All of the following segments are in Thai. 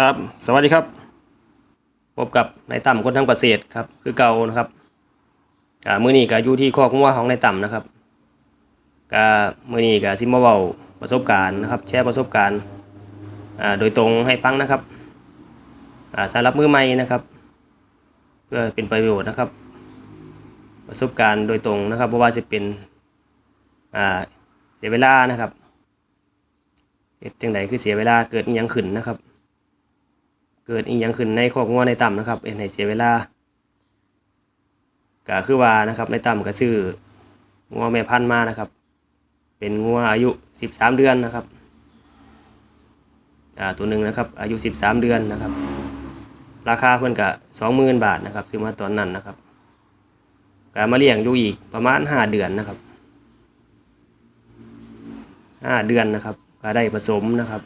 ครับสวัสดีครับ พบกับนายต่ำคนทั้งประเสริฐครับ คือเก่านะครับกามือนี้ก็อยู่ที่คอกงัวของนายต่ำนะครับกามือนี้ก็สิมาเว้าประสบการณ์นะครับ แชร์ประสบการณ์โดยตรงให้ฟังนะครับอ่าสำหรับมือใหม่นะครับ เพื่อเป็นประโยชน์นะครับ ประสบการณ์โดยตรงนะครับเพราะว่าจะเป็นเสียเวลานะครับเฮ็ดจังไดคือเสียเวลาเกิดยังขึ้นนะครับ เกิดอีหยังขึ้นในคอกงัวในต่ำนะครับเอ็นให้เสียเวลาก็คือว่านะครับในต่ำก็ซื้องัวแม่พันธุ์มานะครับ เป็นงัวอายุ 13 เดือนนะครับอ่าตัวหนึ่งนะครับ อายุ 13 เดือนนะครับ ราคาเพิ่นก็20,000 บาทนะครับ ซื้อมาตอนนั้นนะครับก็มาเลี้ยงอยู่อีกประมาณ 5 เดือนนะครับ 5 เดือนนะครับก็ได้ผสมนะครับ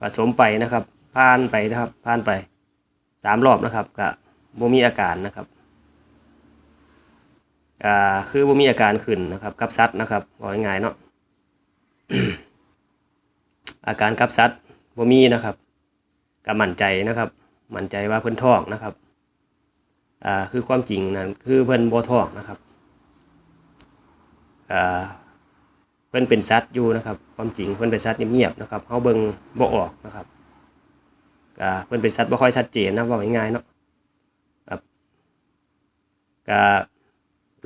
ผสมไปนะครับผ่านไปนะครับผ่านไปสามรอบนะครับก็บ่มีอาการนะครับอ่าคือบ่มีอาการขึ้นนะครับกับซัดนะครับบอกง่ายๆเนาะอาการกับซัดบ่มีนะครับก็มั่นใจนะครับ มั่นใจว่าเพิ่นท้องนะครับอ่าคือความจริงนั่นคือเพิ่นบ่ท้องนะครับอ่า เพิ่นเป็นสัตว์อยู่นะครับ ความจริงเพิ่นเป็นสัตว์เงียบๆนะครับเฮาเบิ่งบ่ออกนะครับก็เพิ่นเป็นสัตว์บ่ค่อยชัดเจนนะว่าง่ายๆเนาะครับก็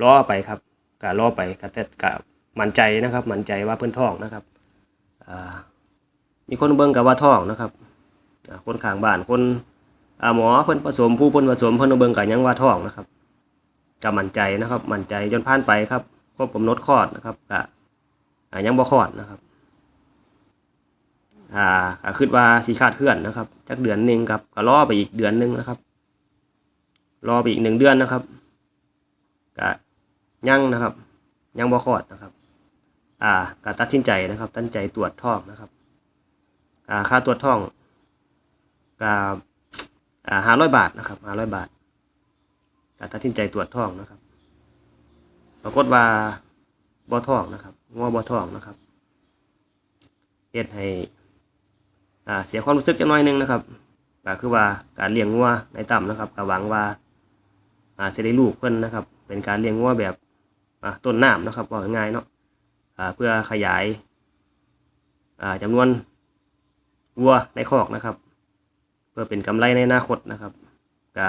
รอไปครับก็รอไปก็แต่ก็มั่นใจนะครับ มั่นใจว่าเพิ่นท้องนะครับอ่ามีคนเบิ่งก็ว่าท้องนะครับคนข้างบ้านคนอ่าหมอเพิ่นผสมผู้เพิ่นผสมเพิ่นเบิ่งก็ยังว่าท้องนะครับก็มั่นใจนะครับ มั่นใจจนผ่านไปครับครบกำหนดคลอดนะครับก็ ยังบ่คลอดนะครับอ่าก็คิดว่าสิคาดเคลื่อนนะครับจักเดือนหนึ่งครับก็รอไปอีกเดือนหนึ่งนะครับ รอไปอีกหนึ่งเดือนนะครับก็ยังนะครับ ยังบ่คลอดนะครับ อ่าก็ตัดสินใจนะครับ ตัดสินใจตรวจท้องนะครับ อ่าค่าตรวจท้องก็อ่าห้าร้อยบาทนะครับห้าร้อยบาทก็ตัดสินใจตรวจท้องนะครับ ปรากฏว่าบ่ท้องนะครับ งัวบ่ท้องนะครับเฮ็ดให้อ่าเสียความรู้สึกจักหน่อยหนึงนะครับก็คือว่าการเลี้ยงงัวในต่ำนะครับก็หวังว่าอ่าสิได้ลูกเพิ่นนะครับ เป็นการเลี้ยงงัวแบบอ่าต้นน้ำนะครับว่าง่ายเนาะอ่าเพื่อขยายอ่าจำนวนวัวในคอกนะครับ เพื่อเป็นกำไรในอนาคตนะครับก็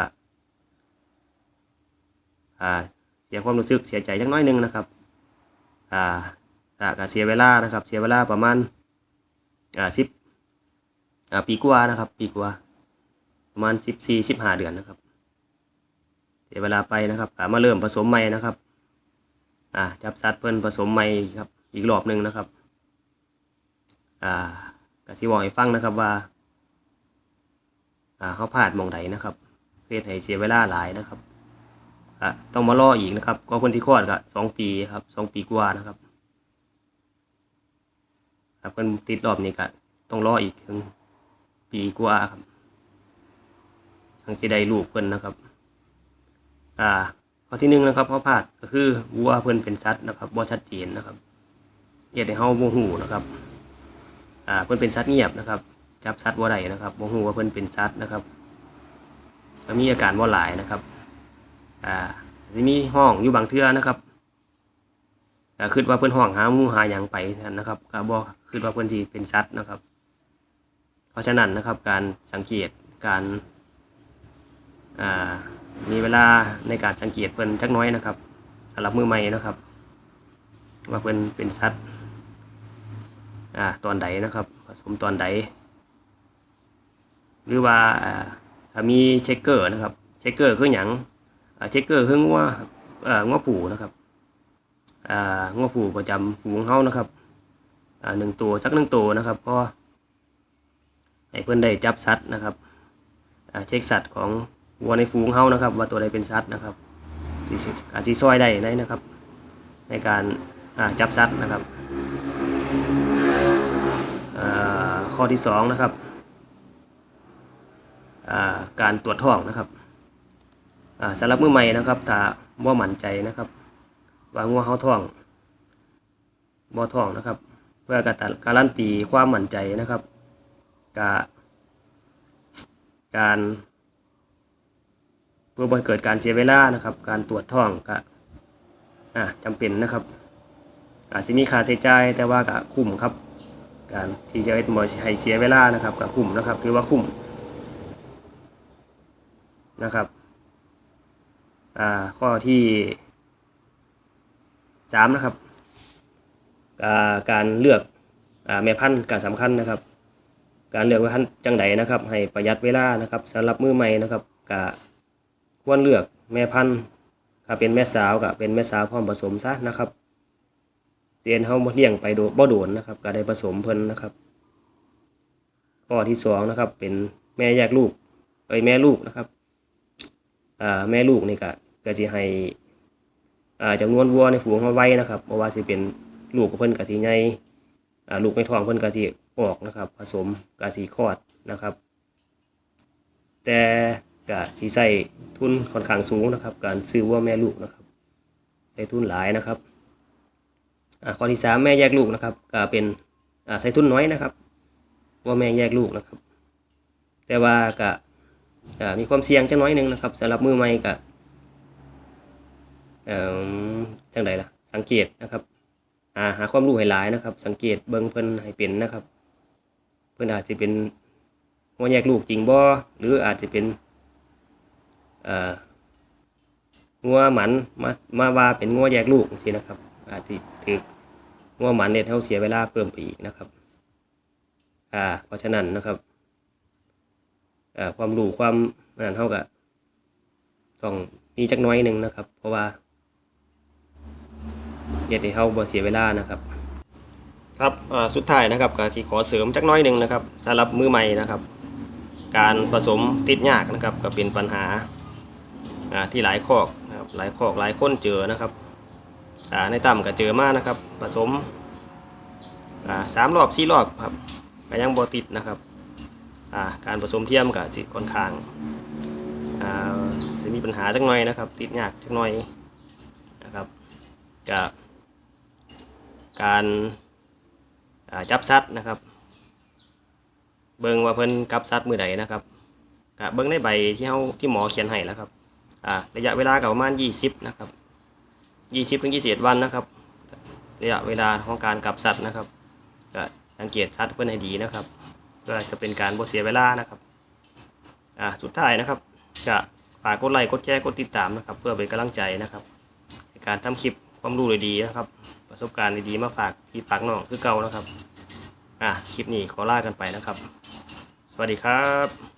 อ่าเสียความรู้สึกเสียใจจักน้อยหนึงนะครับ อ่า อ่าก็เสียเวลานะครับ เสียเวลาประมาณอ่าสิบอ่าปีกว่านะครับ ปีกว่า ประมาณสิบสี่สิบห้าเดือนนะครับ เสียเวลาไปนะครับก็มาเริ่มผสมใหม่นะครับ อ่าจับสัตว์เพิ่นผสมใหม่ครับ อีกรอบหนึ่งนะครับ อ่ากสิบอกให้ฟังนะครับว่า อ่าเขาพลาดมองใดนะครับเพื่อให้เสียเวลาหลายนะครับอะต้องมารออีกนะครับ ก็คนที่คลอดก็สองปีครับสองปีกว่านะครับ ครับคนติดรอบนี้ก็ต้องรออีกถึงปีกว่าครับทั้งจะได้ลูกเพิ่นนะครับ อ่าข้อที่หนึ่งนะครับเขาพลาดก็คือวัวเพิ่นเป็นสัตว์นะครับบ่ชัดเจนนะครับเฮ็ดให้เฮาบ่ฮู้นะครับ อ่าเพิ่นเป็นสัตว์เงียบนะครับ จับสัตว์บ่ได้นะครับบ่ฮู้ว่าเพิ่นเป็นสัตว์นะครับมีอาการบ่หลายนะครับ อ่าจะมีห้องอยู่บางเทื่อนะครับ คิดว่าเพิ่อนห้องหาหมูหาหยังไปนะครับก็บ่คิดว่าเพิ่อนสิเป็นสัตว์นะครับ เพราะฉะนั้นนะครับการสังเกตการมีเวลาในการสังเกตเพิ่อนจักน้อยนะครับสำหรับมือใหม่นะครับ ว่าเพิ่อนเป็นสัตว์อ่าตอนใดนะครับ ผสมตอนใด หรือว่าถ้ามีเช็คเกอร์นะครับ เช็คเกอร์คือหยังอ่าเช็คเกอร์คืองัวเอ่องัวผูนะครับ อ่างัวผูประจำฝูงเฮานะครับอ่าหนึ่งตัวสักหนึ่งตัวนะครับก็ให้เพื่อนได้จับสัตว์นะครับอ่าเช็คสัตว์ของวัวในฝูงเฮานะครับ ว่าตัวใดเป็นสัตว์นะครับที่สิการที่ซอยได้ในนะครับ ในการจับสัตว์นะครับข้อที่สองนะครับการตรวจท้องนะครับสำหรับมือใหม่นะครับถ้าบ่าหมั่นใจนะครับ ว่างัวเฮาท้องบ่ท้องนะครับ เพื่อการการันตีความมั่นใจนะครับกาการ เพื่อบ่เกิดการเสียเวลานะครับ การตรวจท้องก็อ่าจำเป็นนะครับ อาจจะมีค่าใช้จ่ายแต่ว่าก็คุ้มครับ การที่จะให้ให้เสียเวลานะครับก็คุ้มนะครับถือว่าคุ้มนะครับ อ่า ข้อที่ สามนะครับการเลือกอแม่พันธุ์ก็สำคัญนะครับ การเลือกแม่พันธุ์จังไดนะครับ ให้ประหยัดเวลานะครับสำหรับมือใหม่นะครับก็ควรเลือกแม่พันธุ์ถ้าเป็นแม่สาวก็เป็นแม่สาวพร้อมผสมซะนะครับเสียนเฮาเลี้ยงไปโดบ่โดนนะครับก็ได้ผสมเพิ่นนะครับ ข้อที่สองนะครับ เป็นแม่แยกลูกเอ้ยแม่ลูกนะครับอ่าแม่ลูกนี่ก็ก็สิให้ จำนวนวัวในฝูงเฮาไว้นะครับบ่ว่าสิเป็นลูกเพิ่นก็สิใหญ่อ่าลูกในท้องเพิ่นก็สิออกนะครับ ผสมก็สิคลอดนะครับ แต่ก็สิใส่ทุนค่อนข้างสูงนะครับ การซื้อวัวแม่ลูกนะครับใส่ทุนหลายนะครับอ่าข้อที่สามแม่แยกลูกนะครับก็เป็นอ่าใส่ทุนน้อยนะครับวัวแม่แยกลูกนะครับ แต่ว่าก็มีความเสี่ยงจังน้อยหนึ่งนะครับสำหรับมือใหม่ก็ จังไดล่ะ สังเกตนะครับาหาความรู้ให้หลายนะครับ สังเกตเบิ่งเพิ่นให้เป็นนะครับ เพิ่นอาจจะเป็นงัวแยกลูกจริงบ่หรืออาจจะเป็นงัวหมันมามาว่าเป็นงัวแยกลูกสินะครับ อาจจะถืองัวหมันเนี่ยเฮาเสียเวลาเพิ่มไปอีกนะครับอ่าเพราะฉะนั้นนะครับอ่าความรู้ความนั่นเท่ากับต้องมีจักน้อยหนึ่งนะครับ เพราะว่า เดี๋ยวให้เฮาบ่เสียเวลานะครับครับสุดท้ายนะครับก็ที่ขอเสริมจักน้อยหนึ่งนะครับสำหรับมือใหม่นะครับ การผสมติดยากนะครับก็เป็นปัญหาที่หลายคอกนะครับหลายคอกหลายคนเจอนะครับในต่ำก็เจอมากนะครับ ผสมสามรอบสี่รอบครับก็ยังบ่ติดนะครับการผสมเทียมกับสิค่อนข้างจะมีปัญหาจักน่อยนะครับ ติดยากจักน่อยนะครับกับ การาจับซัดนะครับ เบิ่งว่าเพิ่นกับซัดมือใดนะครับกับเบิ่งในใบที่เฮาที่หมอเขียนให้แล้วครับอ่าระยะเวลาก็ประมาณ 20 นะครับ 20ถึง21 วันนะครับ ระยะเวลาของการกับสัตว์นะครับก็สังเกตสัตว์เพื่อนให้ดีนะครับเพื่อจะเป็นการบ่เสียเวลานะครับอ่าสุดท้ายนะครับจะฝากกดไลค์กดแชร์กดติดตามนะครับ เพื่อเป็นกำลังใจนะครับ ในการทำคลิปความรู้ดีๆนะครับ ประสบการณ์ดีๆมาฝากพี่ปักน้องคือเก่านะครับ อะคลิปนี้ขอลากันไปนะครับ สวัสดีครับ